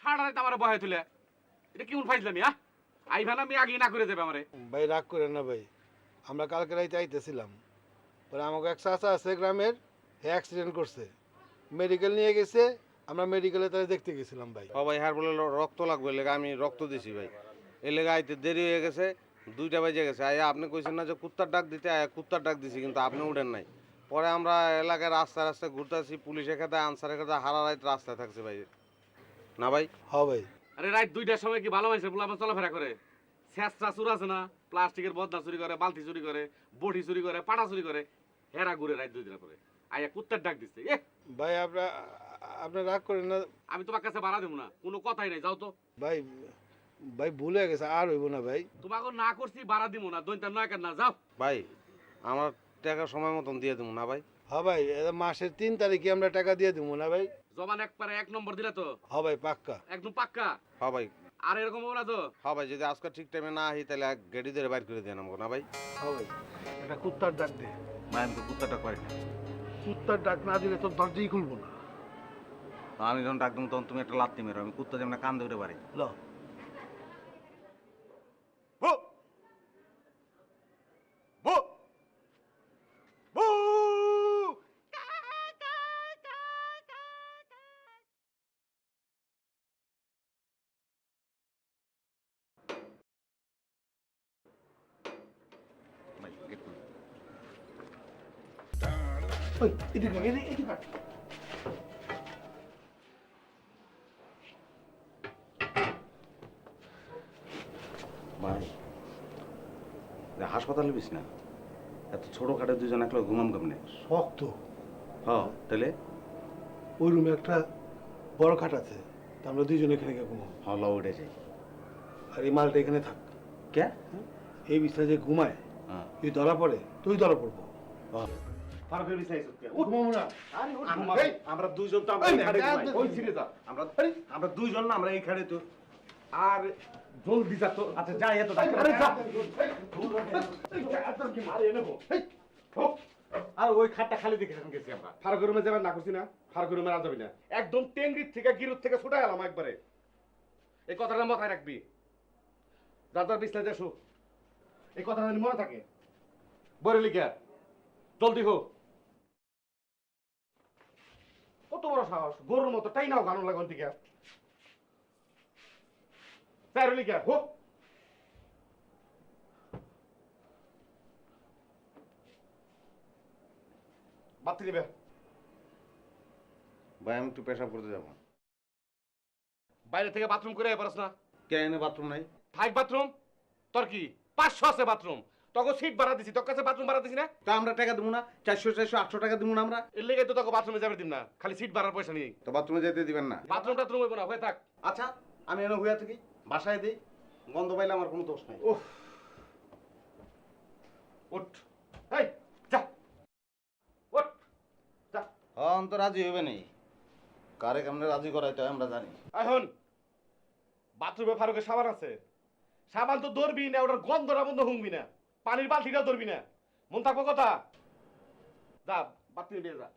সারা রাত আমার তুলে। এটা কেমন ফাইজলামি হ্যাঁ? আইভান আমি আগে না করে দেবে আমারে? ভাই রাগ করেন না ভাই। আমরা কালকে রাইতে আইতেছিলাম। পরে আমাকে এক চাচা আছে গ্রামের হে অ্যাক্সিডেন্ট করছে। মেডিকেল নিয়ে গেছে আমরা মেডিকেলে তারা দেখতে গেছিলাম ভাই। ও ভাই হার বলে রক্ত লাগবে লেগে আমি রক্ত দিছি ভাই। এর লেগে আইতে দেরি হয়ে গেছে দুইটা বাজে গেছে। আয়া আপনি কইছেন না যে কুত্তার ডাক দিতে আয়া কুত্তার ডাক দিছি কিন্তু আপনি উঠেন নাই। পরে আমরা এলাকায় রাস্তায় রাস্তায় ঘুরতে ঘুরতেছি পুলিশের খাতে আনসারের খাতে হারা রাত রাস্তায় থাকছে ভাই। না ভাই? হ ভাই। আরে রাত দুইটার সময় কি ভালো মানুষের বলে চলাফেরা করে। শেষটা চুর আছে না? প্লাস্টিকের বদনা চুরি করে বালতি চুরি করে বটি চুরি করে পাটা চুরি করে হেরা ঘুরে রাত দুই দিন করে আইয়া কুত্তার ডাক দিচ্ছে এ ভাই আপনার আপনি রাগ করেন না। আমি তোমার কাছে বাড়া দেবো না কোনো কথাই নাই যাও তো। ভাই ভাই ভুলে গেছে আর হইব না ভাই। তোমাকে না করছি বাড়া দিব না দৈনটা নয় কেন না যাও। ভাই আমার টাকা সময় মতন দিয়ে দেবো না ভাই। হ ভাই মাসের তিন তারিখে আমরা টাকা দিয়ে দেবো না ভাই। জমান একবারে এক নম্বর দিলে তো? হ ভাই পাক্কা। একদম পাক্কা? হ্যাঁ ভাই। আর এরকম হবে না তো? হ্যাঁ ভাই যদি আজকে ঠিক টাইমে না আহি তাহলে এক গাড়ি ধরে বাইর করে দিয়ে নামবো না ভাই। হ ভাই এটা কুত্তার ডাক দে। আমি তো কুত্তাটা পারি না? কুত্তার ডাক না দিলে তোর দরজাই খুলবো না। আমি যখন ডাক দেবো তখন তুমি একটা লাত্তি মেরো আমি কুত্তা যেমন কান ধরে পারি ল। ওই ভাই হাসপাতালে বিস না? এত ছোট খাটে দুজন একলা ঘুমাম কেমনে? শক্ত। হ্যাঁ তাহলে? ওই রুমে একটা বড় খাট আছে তা আমরা দুইজনে এখানে গিয়ে ঘুমাবো। হ্যাঁ উঠে যাই। আর এই মালটা এখানে থাক। কে? এই বিছনা যে ঘুমায় হ্যাঁ। তুই ধরা পড়ে তুই ধরা পড়ব। ফারুকের বিছাই সুতকে ঘুমাবো না আমরা দুইজন তো আমরা এই এই না, খাটে যা, ঘুমাই। ওই ছিড়ে যা আমরা আমরা দুইজন না আমরা এই খাটে তো। আর জলদি যা তো আচ্ছা যাই এত আরে যা। আর ওই খাটটা খালি দেখে গেছি আমরা। ফারুকের রুমে যাবেন না করছি না? ফারুকের রুমে আর যাবি না। একদম টেঙ্গির থেকে গিরুর থেকে ছুটে গেলাম একবারে। এই কথাটা মাথায় রাখবি। যা বিছনায় দেশো এই কথাটা মনে থাকে। বরে লিখে জলদি হোক। বড় সাহস? গরুর মতো তাই নাও গানো লাগান থেকে চাই লিখে হোক। বাতি দিবে ভাই আমি একটু পেশাব করতে যাব। বাইরে থেকে বাথরুম করে পারস না। কে এনে বাথরুম নাই? থাক বাথরুম। তোর কি? পাঁচশো আছে বাথরুম। তোকে সিট ভাড়া দিছি তোর কাছে বাথরুম ভাড়া দিছি না? তা আমরা টাকা দেবো না চারশো চারশো আটশো টাকা দেবো না আমরা। এর লেগে তো তোকে বাথরুমে যাবে দিম না খালি সিট ভাড়ার পয়সা নেই তো বাথরুমে যেতে দিবেন না। বাথরুম টাথরুম হইব না হয়ে থাক। আচ্ছা আমি এনে হইয়া থাকি বাসায় দিই গন্ধ পাইলে আমার কোনো দোষ নাই। উফ। উঠ। এই যা। উঠ। যা। হন তো রাজি হইবে নেই। কারে কেমনে রাজি করাইতে হয় আমরা জানি। এখন বাথরুমে ফারুকের সাবান আছে। সাবান তো ধরবি না ওটার গন্ধটা বন্ধ হুংবি না। পানির বালতিটাও ধরবি না। মন থাকব কথা? যা বাতি নিয়ে যা।